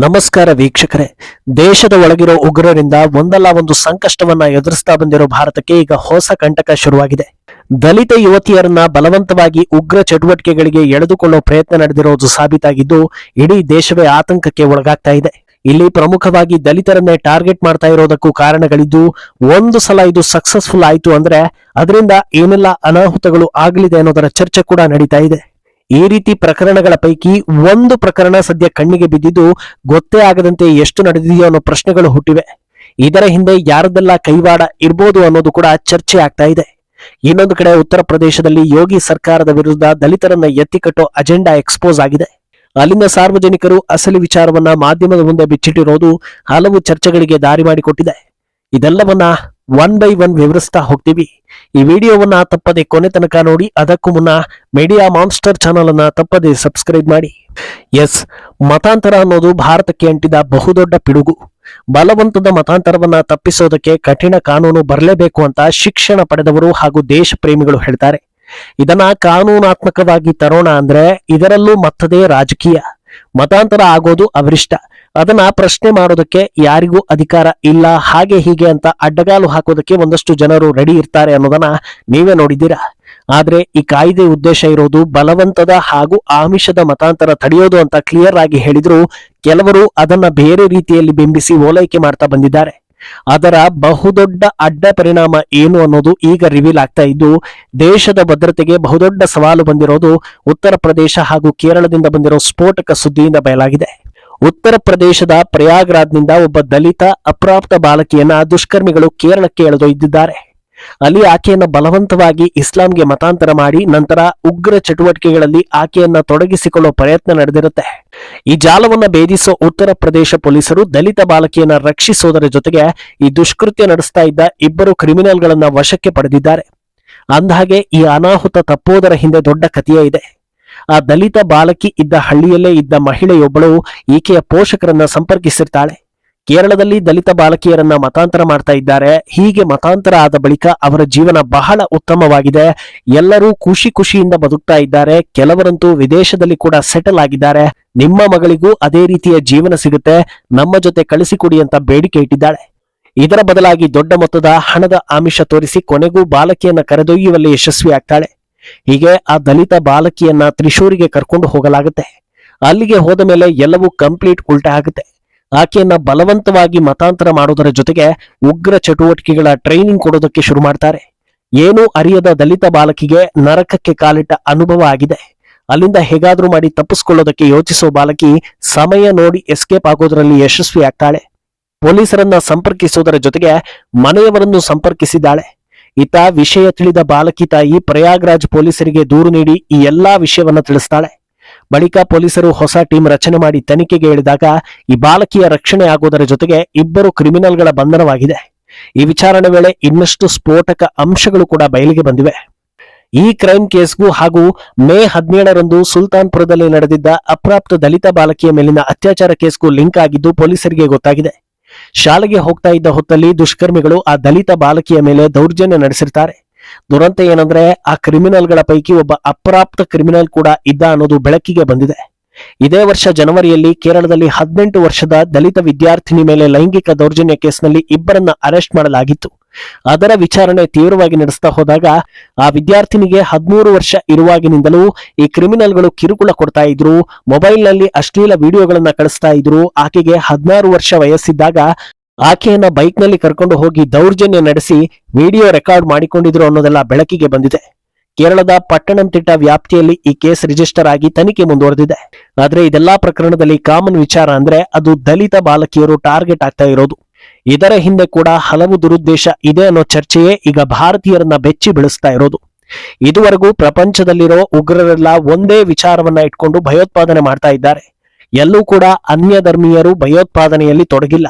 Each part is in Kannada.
ನಮಸ್ಕಾರ ವೀಕ್ಷಕರೇ. ದೇಶದ ಒಳಗಿರೋ ಉಗ್ರರಿಂದ ಒಂದಲ್ಲ ಒಂದು ಸಂಕಷ್ಟವನ್ನ ಎದುರಿಸ್ತಾ ಬಂದಿರೋ ಭಾರತಕ್ಕೆ ಈಗ ಹೊಸ ಕಂಟಕ ಶುರುವಾಗಿದೆ. ದಲಿತ ಯುವತಿಯರನ್ನ ಬಲವಂತವಾಗಿ ಉಗ್ರ ಚಟುವಟಿಕೆಗಳಿಗೆ ಎಳೆದುಕೊಳ್ಳೋ ಪ್ರಯತ್ನ ನಡೆದಿರೋದು ಸಾಬೀತಾಗಿದ್ದು, ಇಡೀ ದೇಶವೇ ಆತಂಕಕ್ಕೆ ಒಳಗಾಗ್ತಾ ಇದೆ. ಇಲ್ಲಿ ಪ್ರಮುಖವಾಗಿ ದಲಿತರನ್ನೇ ಟಾರ್ಗೆಟ್ ಮಾಡ್ತಾ ಇರೋದಕ್ಕೂ ಕಾರಣಗಳಿದ್ದು, ಒಂದು ಸಲ ಇದು ಸಕ್ಸಸ್ಫುಲ್ ಆಯಿತು ಅಂದ್ರೆ, ಅದರಿಂದ ಏನೆಲ್ಲ ಅನಾಹುತಗಳು ಆಗಲಿದೆ ಅನ್ನೋದರ ಚರ್ಚೆ ಕೂಡ ನಡೀತಾ ಇದೆ. ಈ ರೀತಿ ಪ್ರಕರಣಗಳ ಪೈಕಿ ಒಂದು ಪ್ರಕರಣ ಸದ್ಯ ಕಣ್ಣಿಗೆ ಬಿದ್ದಿದ್ದು ಗೊತ್ತೇ ಆಗದಂತೆ ಎಷ್ಟು ನಡೆದಿದೆಯೋ ಅನ್ನೋ ಪ್ರಶ್ನೆಗಳು ಹುಟ್ಟಿವೆ. ಇದರ ಹಿಂದೆ ಯಾರದೆಲ್ಲ ಕೈವಾಡ ಇರ್ಬೋದು ಅನ್ನೋದು ಕೂಡ ಚರ್ಚೆ ಆಗ್ತಾ ಇದೆ. ಇನ್ನೊಂದು ಕಡೆ ಉತ್ತರ ಪ್ರದೇಶದಲ್ಲಿ ಯೋಗಿ ಸರ್ಕಾರದ ವಿರುದ್ಧ ದಲಿತರನ್ನ ಎತ್ತಿಕಟ್ಟೋ ಅಜೆಂಡಾ ಎಕ್ಸ್ಪೋಸ್ ಆಗಿದೆ. ಅಲ್ಲಿನ ಸಾರ್ವಜನಿಕರು ಅಸಲಿ ವಿಚಾರವನ್ನ ಮಾಧ್ಯಮದ ಮುಂದೆ ಬಿಚ್ಚಿಟ್ಟಿರೋದು ಹಲವು ಚರ್ಚೆಗಳಿಗೆ ದಾರಿ ಮಾಡಿಕೊಟ್ಟಿದೆ. ಇದೆಲ್ಲವನ್ನ ಒನ್ ಬೈ ಒನ್ ವಿವರಿಸ್ತಾ ಹೋಗ್ತೀವಿ. ಈ ವಿಡಿಯೋವನ್ನ ತಪ್ಪದೆ ಕೊನೆ ತನಕ ನೋಡಿ, ಅದಕ್ಕೂ ಮುನ್ನ ಮೀಡಿಯಾ ಮಾನ್ಸ್ಟರ್ ಚಾನಲ್ ಅನ್ನ ತಪ್ಪದೆ ಸಬ್ಸ್ಕ್ರೈಬ್ ಮಾಡಿ. ಎಸ್ ಮತಾಂತರ ಅನ್ನೋದು ಭಾರತಕ್ಕೆ ಅಂಟಿದ ಬಹುದೊಡ್ಡ ಪಿಡುಗು. ಬಲವಂತದ ಮತಾಂತರವನ್ನ ತಪ್ಪಿಸೋದಕ್ಕೆ ಕಠಿಣ ಕಾನೂನು ಬರಲೇಬೇಕು ಅಂತ ಶಿಕ್ಷಣ ಪಡೆದವರು ಹಾಗೂ ದೇಶ ಪ್ರೇಮಿಗಳು ಹೇಳ್ತಾರೆ. ಇದನ್ನ ಕಾನೂನಾತ್ಮಕವಾಗಿ ತರೋಣ ಅಂದ್ರೆ ಇದರಲ್ಲೂ ಮತ್ತದೇ ರಾಜಕೀಯ. ಮತಾಂತರ ಆಗೋದು ಅವರಿಷ್ಟ. ಅದನ್ನ ಪ್ರಶ್ನೆ ಮಾಡೋದಕ್ಕೆ ಯಾರಿಗೂ ಅಧಿಕಾರ ಇಲ್ಲ, ಹಾಗೆ ಹೀಗೆ ಅಂತ ಅಡ್ಡಗಾಲು ಹಾಕೋದಕ್ಕೆ ಒಂದಷ್ಟು ಜನರು ರೆಡಿ ಇರ್ತಾರೆ ಅನ್ನೋದನ್ನ ನೀವೇ ನೋಡಿದ್ದೀರಾ? ಆದ್ರೆ ಈ ಕಾಯ್ದೆ ಉದ್ದೇಶ ಇರೋದು ಬಲವಂತದ ಹಾಗೂ ಆಮಿಷದ ಮತಾಂತರ ತಡೆಯೋದು ಅಂತ ಕ್ಲಿಯರ್ ಆಗಿ ಹೇಳಿದ್ರು ಕೆಲವರು ಅದನ್ನ ಬೇರೆ ರೀತಿಯಲ್ಲಿ ಬಿಂಬಿಸಿ ಓಲೈಕೆ ಮಾಡ್ತಾ ಬಂದಿದ್ದಾರೆ. ಅದರ ಬಹುದೊಡ್ಡ ಅಡ್ಡ ಪರಿಣಾಮ ಏನು ಅನ್ನೋದು ಈಗ ರಿವೀಲ್ ಆಗ್ತಾ ಇದ್ದು, ದೇಶದ ಭದ್ರತೆಗೆ ಬಹುದೊಡ್ಡ ಸವಾಲು ಬಂದಿರೋದು ಉತ್ತರ ಪ್ರದೇಶ ಹಾಗೂ ಕೇರಳದಿಂದ ಬಂದಿರೋ ಸ್ಫೋಟಕ ಸುದ್ದಿಯಿಂದ ಬಯಲಾಗಿದೆ. ಉತ್ತರ ಪ್ರದೇಶದ ಪ್ರಯಾಗ್ರಾಜ್ನಿಂದ ಒಬ್ಬ ದಲಿತ ಅಪ್ರಾಪ್ತ ಬಾಲಕಿಯನ್ನ ದುಷ್ಕರ್ಮಿಗಳು ಕೇರಳಕ್ಕೆ ಎಳೆದೊಯ್ದಿದ್ದಾರೆ. ಅಲ್ಲಿ ಆಕೆಯನ್ನ ಬಲವಂತವಾಗಿ ಇಸ್ಲಾಂಗೆ ಮತಾಂತರ ಮಾಡಿ ನಂತರ ಉಗ್ರ ಚಟುವಟಿಕೆಗಳಲ್ಲಿ ಆಕೆಯನ್ನ ತೊಡಗಿಸಿಕೊಳ್ಳೋ ಪ್ರಯತ್ನ ನಡೆದಿರುತ್ತೆ. ಈ ಜಾಲವನ್ನ ಭೇದಿಸೋ ಉತ್ತರ ಪ್ರದೇಶ ಪೊಲೀಸರು ದಲಿತ ಬಾಲಕಿಯನ್ನ ರಕ್ಷಿಸೋದರ ಜೊತೆಗೆ ಈ ದುಷ್ಕೃತ್ಯ ನಡೆಸ್ತಾ ಇದ್ದ ಇಬ್ಬರು ಕ್ರಿಮಿನಲ್ಗಳನ್ನ ವಶಕ್ಕೆ ಪಡೆದಿದ್ದಾರೆ. ಅಂದಹಾಗೆ ಈ ಅನಾಹುತ ತಪ್ಪೋದರ ಹಿಂದೆ ದೊಡ್ಡ ಕಥೆಯೇ ಇದೆ. ಆ ದಲಿತ ಬಾಲಕಿ ಇದ್ದ ಹಳ್ಳಿಯಲ್ಲೇ ಇದ್ದ ಮಹಿಳೆಯೊಬ್ಬಳು ಈಕೆಯ ಪೋಷಕರನ್ನ ಸಂಪರ್ಕಿಸಿರ್ತಾಳೆ. ಕೇರಳದಲ್ಲಿ ದಲಿತ ಬಾಲಕಿಯರನ್ನ ಮತಾಂತರ ಮಾಡ್ತಾ ಇದ್ದಾರೆ. ಹೀಗೆ ಮತಾಂತರ ಆದ ಬಳಿಕ ಅವರ ಜೀವನ ಬಹಳ ಉತ್ತಮವಾಗಿದೆ. ಎಲ್ಲರೂ ಖುಷಿ ಖುಷಿಯಿಂದ ಬದುಕ್ತಾ ಇದ್ದಾರೆ. ಕೆಲವರಂತೂ ವಿದೇಶದಲ್ಲಿ ಕೂಡ ಸೆಟಲ್ ಆಗಿದ್ದಾರೆ. ನಿಮ್ಮ ಮಗಳಿಗೂ ಅದೇ ರೀತಿಯ ಜೀವನ ಸಿಗುತ್ತೆ. ನಮ್ಮ ಜೊತೆ ಕಳಿಸಿಕೊಡಿ ಅಂತ ಬೇಡಿಕೆ ಇಟ್ಟಿದ್ದಾಳೆ. ಇದರ ಬದಲಾಗಿ ದೊಡ್ಡ ಮೊತ್ತದ ಹಣದ ಆಮಿಷ ತೋರಿಸಿ ಕೊನೆಗೂ ಬಾಲಕಿಯನ್ನ ಕರೆದೊಯ್ಯುವಲ್ಲಿ ಯಶಸ್ವಿ ಆಗ್ತಾಳೆ. ಹೀಗೆ ಆ ದಲಿತ ಬಾಲಕಿಯನ್ನ ತ್ರಿಶೂರಿಗೆ ಕರ್ಕೊಂಡು ಹೋಗಲಾಗುತ್ತೆ. ಅಲ್ಲಿಗೆ ಹೋದ ಮೇಲೆ ಎಲ್ಲವೂ ಕಂಪ್ಲೀಟ್ ಉಲ್ಟಾ ಆಗುತ್ತೆ. ಆಕೆಯನ್ನ ಬಲವಂತವಾಗಿ ಮತಾಂತರ ಮಾಡೋದರ ಜೊತೆಗೆ ಉಗ್ರ ಚಟುವಟಿಕೆಗಳ ಟ್ರೈನಿಂಗ್ ಕೊಡೋದಕ್ಕೆ ಶುರು ಮಾಡ್ತಾರೆ. ಏನೂ ಅರಿಯದ ದಲಿತ ಬಾಲಕಿಗೆ ನರಕಕ್ಕೆ ಕಾಲಿಟ್ಟ ಅನುಭವ ಆಗಿದೆ. ಅಲ್ಲಿಂದ ಹೇಗಾದ್ರೂ ಮಾಡಿ ತಪ್ಪಿಸ್ಕೊಳ್ಳೋದಕ್ಕೆ ಯೋಚಿಸುವ ಬಾಲಕಿ ಸಮಯ ನೋಡಿ ಎಸ್ಕೇಪ್ ಆಗೋದರಲ್ಲಿ ಯಶಸ್ವಿ ಆಗ್ತಾಳೆ. ಪೊಲೀಸರನ್ನ ಸಂಪರ್ಕಿಸೋದರ ಜೊತೆಗೆ ಮನೆಯವರನ್ನು ಸಂಪರ್ಕಿಸಿದ್ದಾಳೆ. ಈತ ವಿಷಯ ತಿಳಿದ ಬಾಲಕಿ ತಾಯಿ ಪ್ರಯಾಗ್ರಾಜ್ ಪೊಲೀಸರಿಗೆ ದೂರು ನೀಡಿ ಈ ಎಲ್ಲಾ ವಿಷಯವನ್ನ ತಿಳಿಸ್ತಾಳೆ. ಬಳಿಕ ಪೊಲೀಸರು ಹೊಸ ಟೀಮ್ ರಚನೆ ಮಾಡಿ ತನಿಖೆಗೆ ಇಳಿದಾಗ ಈ ಬಾಲಕಿಯ ರಕ್ಷಣೆ ಆಗೋದರ ಜೊತೆಗೆ ಇಬ್ಬರು ಕ್ರಿಮಿನಲ್ಗಳ ಬಂಧನವಾಗಿದೆ. ಈ ವಿಚಾರಣೆ ವೇಳೆ ಇನ್ನಷ್ಟು ಸ್ಫೋಟಕ ಅಂಶಗಳು ಕೂಡ ಬಯಲಿಗೆ ಬಂದಿವೆ. ಈ ಕ್ರೈಮ್ ಕೇಸ್ಗೂ ಹಾಗೂ ಮೇ ಹದಿನೇಳರಂದು ಸುಲ್ತಾನ್ಪುರದಲ್ಲಿ ನಡೆದಿದ್ದ ಅಪ್ರಾಪ್ತ ದಲಿತ ಬಾಲಕಿಯ ಮೇಲಿನ ಅತ್ಯಾಚಾರ ಕೇಸ್ಗೂ ಲಿಂಕ್ ಆಗಿದ್ದು ಪೊಲೀಸರಿಗೆ ಗೊತ್ತಾಗಿದೆ. ಶಾಲೆಗೆ ಹೋಗ್ತಾ ಇದ್ದ ಹೊತ್ತಲ್ಲಿ ದುಷ್ಕರ್ಮಿಗಳು ಆ ದಲಿತ ಬಾಲಕಿಯ ಮೇಲೆ ದೌರ್ಜನ್ಯ ನಡೆಸಿರ್ತಾರೆ. ದುರಂತ ಏನಂದ್ರೆ ಆ ಕ್ರಿಮಿನಲ್ಗಳ ಪೈಕಿ ಒಬ್ಬ ಅಪ್ರಾಪ್ತ ಕ್ರಿಮಿನಲ್ ಕೂಡ ಇದ್ದ ಅನ್ನೋದು ಬೆಳಕಿಗೆ ಬಂದಿದೆ. ಇದೇ ವರ್ಷ ಜನವರಿಯಲ್ಲಿ ಕೇರಳದಲ್ಲಿ ಹದಿನೆಂಟು ವರ್ಷದ ದಲಿತ ವಿದ್ಯಾರ್ಥಿನಿ ಮೇಲೆ ಲೈಂಗಿಕ ದೌರ್ಜನ್ಯ ಕೇಸ್ನಲ್ಲಿ ಇಬ್ಬರನ್ನ ಅರೆಸ್ಟ್ ಮಾಡಲಾಗಿತ್ತು. ಅದರ ವಿಚಾರಣೆ ತೀವ್ರವಾಗಿ ನಡೆಸ್ತಾ ಹೋದಾಗ ಆ ವಿದ್ಯಾರ್ಥಿನಿಗೆ ಹದಿಮೂರು ವರ್ಷ ಇರುವಾಗಿನಿಂದಲೂ ಈ ಕ್ರಿಮಿನಲ್ಗಳು ಕಿರುಕುಳ ಕೊಡ್ತಾ ಇದ್ರು, ಮೊಬೈಲ್ನಲ್ಲಿ ಅಶ್ಲೀಲ ವಿಡಿಯೋಗಳನ್ನ ಕಳಿಸ್ತಾ ಇದ್ರು, ಆಕೆಗೆ ಹದಿನಾರು ವರ್ಷ ವಯಸ್ಸಿದ್ದಾಗ ಆಕೆಯನ್ನ ಬೈಕ್ನಲ್ಲಿ ಕರ್ಕೊಂಡು ಹೋಗಿ ದೌರ್ಜನ್ಯ ನಡೆಸಿ ವಿಡಿಯೋ ರೆಕಾರ್ಡ್ ಮಾಡಿಕೊಂಡಿದ್ರು ಅನ್ನೋದೆಲ್ಲ ಬೆಳಕಿಗೆ ಬಂದಿದೆ. ಕೇರಳದ ಪಟ್ಟಣಂತಿಟ್ಟ ವ್ಯಾಪ್ತಿಯಲ್ಲಿ ಈ ಕೇಸ್ ರಿಜಿಸ್ಟರ್ ಆಗಿ ತನಿಖೆ ಮುಂದುವರೆದಿದೆ. ಆದ್ರೆ ಇದೆಲ್ಲಾ ಪ್ರಕರಣದಲ್ಲಿ ಕಾಮನ್ ವಿಚಾರ ಅಂದ್ರೆ ಅದು ದಲಿತ ಬಾಲಕಿಯರು ಟಾರ್ಗೆಟ್ ಆಗ್ತಾ ಇರೋದು. ಇದರ ಹಿಂದೆ ಕೂಡ ಹಲವು ದುರುದ್ದೇಶ ಇದೆ ಅನ್ನೋ ಚರ್ಚೆಯೇ ಈಗ ಭಾರತೀಯರನ್ನ ಬೆಚ್ಚಿ ಬೆಳೆಸ್ತಾ ಇರೋದು. ಇದುವರೆಗೂ ಪ್ರಪಂಚದಲ್ಲಿರೋ ಉಗ್ರರೆಲ್ಲ ಒಂದೇ ವಿಚಾರವನ್ನ ಇಟ್ಕೊಂಡು ಭಯೋತ್ಪಾದನೆ ಮಾಡ್ತಾ ಇದ್ದಾರೆ. ಎಲ್ಲೂ ಕೂಡ ಅನ್ಯ ಧರ್ಮೀಯರು ಭಯೋತ್ಪಾದನೆಯಲ್ಲಿ ತೊಡಗಿಲ್ಲ.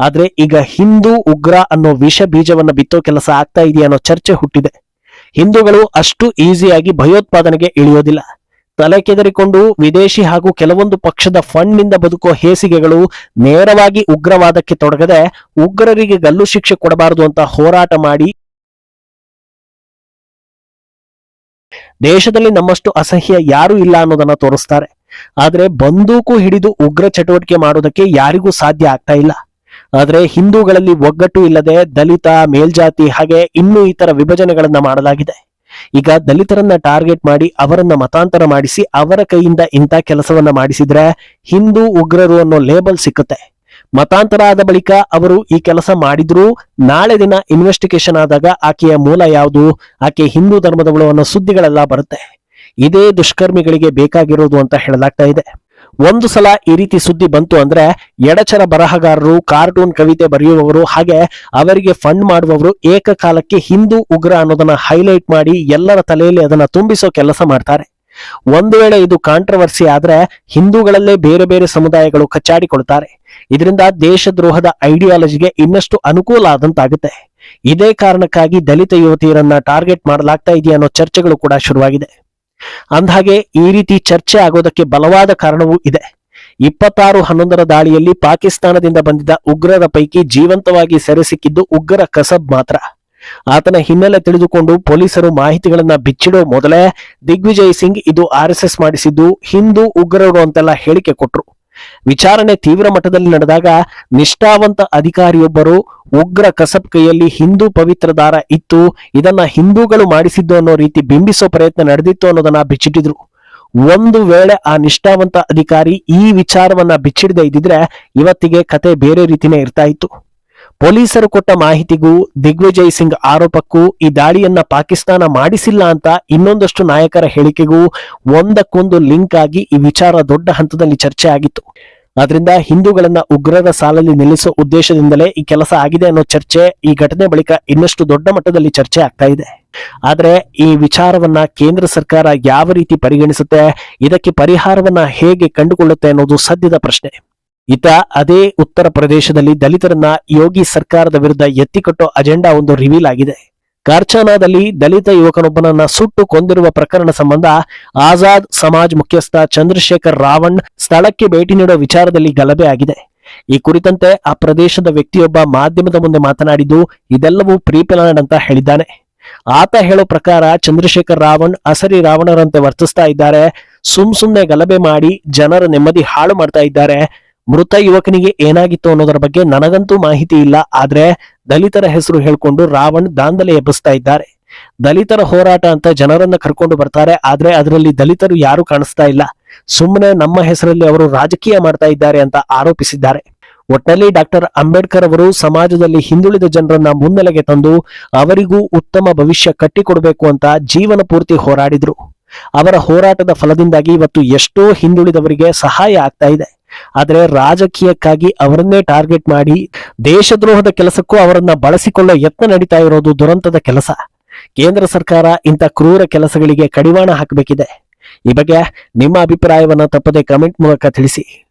ಆದ್ರೆ ಈಗ ಹಿಂದೂ ಉಗ್ರ ಅನ್ನೋ ವಿಷ ಬೀಜವನ್ನ ಬಿತ್ತೋ ಕೆಲಸ ಆಗ್ತಾ ಇದೆಯಾ ಅನ್ನೋ ಚರ್ಚೆ ಹುಟ್ಟಿದೆ. ಹಿಂದೂಗಳು ಅಷ್ಟು ಈಸಿಯಾಗಿ ಭಯೋತ್ಪಾದನೆಗೆ ಇಳಿಯೋದಿಲ್ಲ. ತಲೆ ಕೆದರಿಕೊಂಡು ವಿದೇಶಿ ಹಾಗೂ ಕೆಲವೊಂದು ಪಕ್ಷದ ಫಂಡ್ನಿಂದ ಬದುಕೋ ಹೇಸಿಗೆಗಳು ನೇರವಾಗಿ ಉಗ್ರವಾದಕ್ಕೆ ತೊಡಗದೆ ಉಗ್ರರಿಗೆ ಗಲ್ಲು ಶಿಕ್ಷೆ ಕೊಡಬಾರದು ಅಂತ ಹೋರಾಟ ಮಾಡಿ ದೇಶದಲ್ಲಿ ನಮ್ಮಷ್ಟು ಅಸಹ್ಯ ಯಾರು ಇಲ್ಲ ಅನ್ನೋದನ್ನ ತೋರಿಸ್ತಾರೆ. ಆದ್ರೆ ಬಂದೂಕು ಹಿಡಿದು ಉಗ್ರ ಚಟುವಟಿಕೆ ಮಾಡೋದಕ್ಕೆ ಯಾರಿಗೂ ಸಾಧ್ಯ ಆಗ್ತಾ ಇಲ್ಲ. ಆದ್ರೆ ಹಿಂದೂಗಳಲ್ಲಿ ಒಗ್ಗಟ್ಟು ಇಲ್ಲದೆ ದಲಿತ, ಮೇಲ್ಜಾತಿ ಹಾಗೆ ಇನ್ನೂ ಇತರ ವಿಭಜನೆಗಳನ್ನ ಮಾಡಲಾಗಿದೆ. ಈಗ ದಲಿತರನ್ನ ಟಾರ್ಗೆಟ್ ಮಾಡಿ ಅವರನ್ನ ಮತಾಂತರ ಮಾಡಿಸಿ ಅವರ ಕೈಯಿಂದ ಇಂಥ ಕೆಲಸವನ್ನ ಮಾಡಿಸಿದ್ರೆ ಹಿಂದೂ ಉಗ್ರರು ಅನ್ನೋ ಲೇಬಲ್ ಸಿಕ್ಕುತ್ತೆ. ಮತಾಂತರ ಆದ ಬಳಿಕ ಅವರು ಈ ಕೆಲಸ ಮಾಡಿದ್ರು ನಾಳೆ ದಿನ ಇನ್ವೆಸ್ಟಿಗೇಷನ್ ಆದಾಗ ಆಕೆಯ ಮೂಲ ಯಾವುದು, ಆಕೆ ಹಿಂದೂ ಧರ್ಮದವಳು ಅನ್ನೋ ಸುದ್ದಿಗಳೆಲ್ಲ ಬರುತ್ತೆ. ಇದೇ ದುಷ್ಕರ್ಮಿಗಳಿಗೆ ಬೇಕಾಗಿರೋದು ಅಂತ ಹೇಳಲಾಗ್ತಾ ಇದೆ. ಒಂದು ಸಲ ಈ ರೀತಿ ಸುದ್ದಿ ಬಂತು ಅಂದ್ರೆ ಎಡಚರ ಬರಹಗಾರರು, ಕಾರ್ಟೂನ್ ಕವಿತೆ ಬರೆಯುವವರು ಹಾಗೆ ಅವರಿಗೆ ಫಂಡ್ ಮಾಡುವವರು ಏಕಕಾಲಕ್ಕೆ ಹಿಂದೂ ಉಗ್ರ ಅನ್ನೋದನ್ನ ಹೈಲೈಟ್ ಮಾಡಿ ಎಲ್ಲರ ತಲೆಯಲ್ಲಿ ಅದನ್ನ ತುಂಬಿಸೋ ಕೆಲಸ ಮಾಡ್ತಾರೆ. ಒಂದು ವೇಳೆ ಇದು ಕಾಂಟ್ರವರ್ಸಿ ಆದ್ರೆ ಹಿಂದೂಗಳಲ್ಲೇ ಬೇರೆ ಬೇರೆ ಸಮುದಾಯಗಳು ಕಚ್ಚಾಡಿಕೊಳ್ತಾರೆ. ಇದರಿಂದ ದೇಶದ್ರೋಹದ ಐಡಿಯಾಲಜಿಗೆ ಇನ್ನಷ್ಟು ಅನುಕೂಲ ಆದಂತಾಗುತ್ತೆ. ಇದೇ ಕಾರಣಕ್ಕಾಗಿ ದಲಿತ ಯುವತಿಯರನ್ನ ಟಾರ್ಗೆಟ್ ಮಾಡಲಾಗ್ತಾ ಇದೆಯಾ ಅನ್ನೋ ಚರ್ಚೆಗಳು ಕೂಡ ಶುರುವಾಗಿದೆ. ಅಂದ್ಹಾಗೆ ಈ ರೀತಿ ಚರ್ಚೆ ಆಗೋದಕ್ಕೆ ಬಲವಾದ ಕಾರಣವೂ ಇದೆ. ಇಪ್ಪತ್ತಾರು ಹನ್ನೊಂದರ ದಾಳಿಯಲ್ಲಿ ಪಾಕಿಸ್ತಾನದಿಂದ ಬಂದಿದ್ದ ಉಗ್ರರ ಪೈಕಿ ಜೀವಂತವಾಗಿ ಸೆರೆ ಸಿಕ್ಕಿದ್ದು ಉಗ್ರ ಕಸಬ್ ಮಾತ್ರ. ಆತನ ಹಿನ್ನೆಲೆ ತಿಳಿದುಕೊಂಡು ಪೊಲೀಸರು ಮಾಹಿತಿಗಳನ್ನ ಬಿಚ್ಚಿಡೋ ಮೊದಲೇ ದಿಗ್ವಿಜಯ್ ಸಿಂಗ್ ಇದು ಆರ್ ಎಸ್ ಎಸ್ ಮಾಡಿಸಿದ್ದು ಹಿಂದೂ ಉಗ್ರರು ಅಂತೆಲ್ಲ ಹೇಳಿಕೆ ಕೊಟ್ರು. ವಿಚಾರಣೆ ತೀವ್ರ ಮಟ್ಟದಲ್ಲಿ ನಡೆದಾಗ ನಿಷ್ಠಾವಂತ ಅಧಿಕಾರಿಯೊಬ್ಬರು ಉಗ್ರ ಕಸಬ್ ಕೈಯಲ್ಲಿ ಹಿಂದೂ ಪವಿತ್ರ ದಾರ ಇತ್ತು, ಇದನ್ನ ಹಿಂದೂಗಳು ಮಾಡಿಸಿದ್ದು ಅನ್ನೋ ರೀತಿ ಬಿಂಬಿಸೋ ಪ್ರಯತ್ನ ನಡೆದಿತ್ತು ಅನ್ನೋದನ್ನ ಬಿಚ್ಚಿಟ್ಟಿದ್ರು. ಒಂದು ವೇಳೆ ಆ ನಿಷ್ಠಾವಂತ ಅಧಿಕಾರಿ ಈ ವಿಚಾರವನ್ನ ಬಿಚ್ಚಿಡದೆ ಇದ್ದಿದ್ರೆ ಇವತ್ತಿಗೆ ಕತೆ ಬೇರೆ ರೀತಿನೇ ಇರ್ತಾ ಇತ್ತು. ಪೊಲೀಸರು ಕೊಟ್ಟ ಮಾಹಿತಿಗೂ ದಿಗ್ವಿಜಯ್ ಸಿಂಗ್ ಆರೋಪಕ್ಕೂ ಈ ದಾಳಿಯನ್ನ ಪಾಕಿಸ್ತಾನ ಮಾಡಿಸಿಲ್ಲ ಅಂತ ಇನ್ನೊಂದಷ್ಟು ನಾಯಕರ ಹೇಳಿಕೆಗೂ ಒಂದಕ್ಕೊಂದು ಲಿಂಕ್ ಆಗಿ ಈ ವಿಚಾರ ದೊಡ್ಡ ಹಂತದಲ್ಲಿ ಚರ್ಚೆ ಆಗಿತ್ತು. ಆದ್ರಿಂದ ಹಿಂದೂಗಳನ್ನ ಉಗ್ರರ ಸಾಲಲ್ಲಿ ನಿಲ್ಲಿಸೋ ಉದ್ದೇಶದಿಂದಲೇ ಈ ಕೆಲಸ ಆಗಿದೆ ಅನ್ನೋ ಚರ್ಚೆ ಈ ಘಟನೆ ಬಳಿಕ ಇನ್ನಷ್ಟು ದೊಡ್ಡ ಮಟ್ಟದಲ್ಲಿ ಚರ್ಚೆ ಆಗ್ತಾ ಇದೆ. ಆದ್ರೆ ಈ ವಿಚಾರವನ್ನ ಕೇಂದ್ರ ಸರ್ಕಾರ ಯಾವ ರೀತಿ ಪರಿಗಣಿಸುತ್ತೆ, ಇದಕ್ಕೆ ಪರಿಹಾರವನ್ನ ಹೇಗೆ ಕಂಡುಕೊಳ್ಳುತ್ತೆ ಅನ್ನೋದು ಸದ್ಯದ ಪ್ರಶ್ನೆ. ಇತ ಅದೇ ಉತ್ತರ ಪ್ರದೇಶದಲ್ಲಿ ದಲಿತರನ್ನ ಯೋಗಿ ಸರ್ಕಾರದ ವಿರುದ್ಧ ಎತ್ತಿಕಟ್ಟೋ ಅಜೆಂಡಾ ಒಂದು ರಿವೀಲ್ ಆಗಿದೆ. ಕಾರ್ಚಾನಾದಲ್ಲಿ ದಲಿತ ಯುವಕನೊಬ್ಬನನ್ನ ಸುಟ್ಟು ಕೊಂದಿರುವ ಪ್ರಕರಣ ಸಂಬಂಧ ಆಜಾದ್ ಸಮಾಜ್ ಮುಖ್ಯಸ್ಥ ಚಂದ್ರಶೇಖರ್ ರಾವಣ್ ಸ್ಥಳಕ್ಕೆ ಭೇಟಿ ನೀಡುವ ವಿಚಾರದಲ್ಲಿ ಗಲಭೆ ಆಗಿದೆ. ಈ ಕುರಿತಂತೆ ಆ ಪ್ರದೇಶದ ವ್ಯಕ್ತಿಯೊಬ್ಬ ಮಾಧ್ಯಮದ ಮುಂದೆ ಮಾತನಾಡಿದ್ದು, ಇದೆಲ್ಲವೂ ಪ್ರೀಪ್ಲಾನ್ಡ್ ಅಂತ ಹೇಳಿದ್ದಾನೆ. ಆತ ಹೇಳೋ ಪ್ರಕಾರ ಚಂದ್ರಶೇಖರ್ ರಾವಣ್ ಅಸರಿ ರಾವಣರಂತೆ ವರ್ತಿಸ್ತಾ ಇದ್ದಾರೆ. ಸುಮ್ ಸುಮ್ನೆ ಗಲಭೆ ಮಾಡಿ ಜನರ ನೆಮ್ಮದಿ ಹಾಳು ಮಾಡ್ತಾ ಇದ್ದಾರೆ. ಮೃತ ಯುವಕನಿಗೆ ಏನಾಗಿತ್ತು ಅನ್ನೋದರ ಬಗ್ಗೆ ನನಗಂತೂ ಮಾಹಿತಿ ಇಲ್ಲ. ಆದ್ರೆ ದಲಿತರ ಹೆಸರು ಹೇಳ್ಕೊಂಡು ರಾವಣ್ ದಾಂಧಲೆ ಎಬ್ಬಿಸ್ತಾ ಇದ್ದಾರೆ. ದಲಿತರ ಹೋರಾಟ ಅಂತ ಜನರನ್ನ ಕರ್ಕೊಂಡು ಬರ್ತಾರೆ. ಆದ್ರೆ ಅದರಲ್ಲಿ ದಲಿತರು ಯಾರು ಕಾಣಿಸ್ತಾ ಇಲ್ಲ. ಸುಮ್ಮನೆ ನಮ್ಮ ಹೆಸರಲ್ಲಿ ಅವರು ರಾಜಕೀಯ ಮಾಡ್ತಾ ಇದ್ದಾರೆ ಅಂತ ಆರೋಪಿಸಿದ್ದಾರೆ. ಒಟ್ನಲ್ಲಿ ಡಾಕ್ಟರ್ ಅಂಬೇಡ್ಕರ್ ಅವರು ಸಮಾಜದಲ್ಲಿ ಹಿಂದುಳಿದ ಜನರನ್ನ ಮುನ್ನೆಲೆಗೆ ತಂದು ಅವರಿಗೂ ಉತ್ತಮ ಭವಿಷ್ಯ ಕಟ್ಟಿಕೊಡಬೇಕು ಅಂತ ಜೀವನ ಪೂರ್ತಿ ಹೋರಾಡಿದ್ರು. ಅವರ ಹೋರಾಟದ ಫಲದಿಂದಾಗಿ ಇವತ್ತು ಎಷ್ಟೋ ಹಿಂದುಳಿದವರಿಗೆ ಸಹಾಯ ಆಗ್ತಾ ಇದೆ. ಆದ್ರೆ ರಾಜಕೀಯಕ್ಕಾಗಿ ಅವರನ್ನೇ ಟಾರ್ಗೆಟ್ ಮಾಡಿ ದೇಶದ್ರೋಹದ ಕೆಲಸಕ್ಕೂ ಅವರನ್ನ ಬಳಸಿಕೊಳ್ಳೋ ಯತ್ನ ನಡೀತಾ ಇರೋದು ದುರಂತದ ಕೆಲಸ. ಕೇಂದ್ರ ಸರ್ಕಾರ ಇಂಥ ಕ್ರೂರ ಕೆಲಸಗಳಿಗೆ ಕಡಿವಾಣ ಹಾಕಬೇಕಿದೆ. ಈ ಬಗ್ಗೆ ನಿಮ್ಮ ಅಭಿಪ್ರಾಯವನ್ನ ತಪ್ಪದೆ ಕಮೆಂಟ್ ಮೂಲಕ ತಿಳಿಸಿ.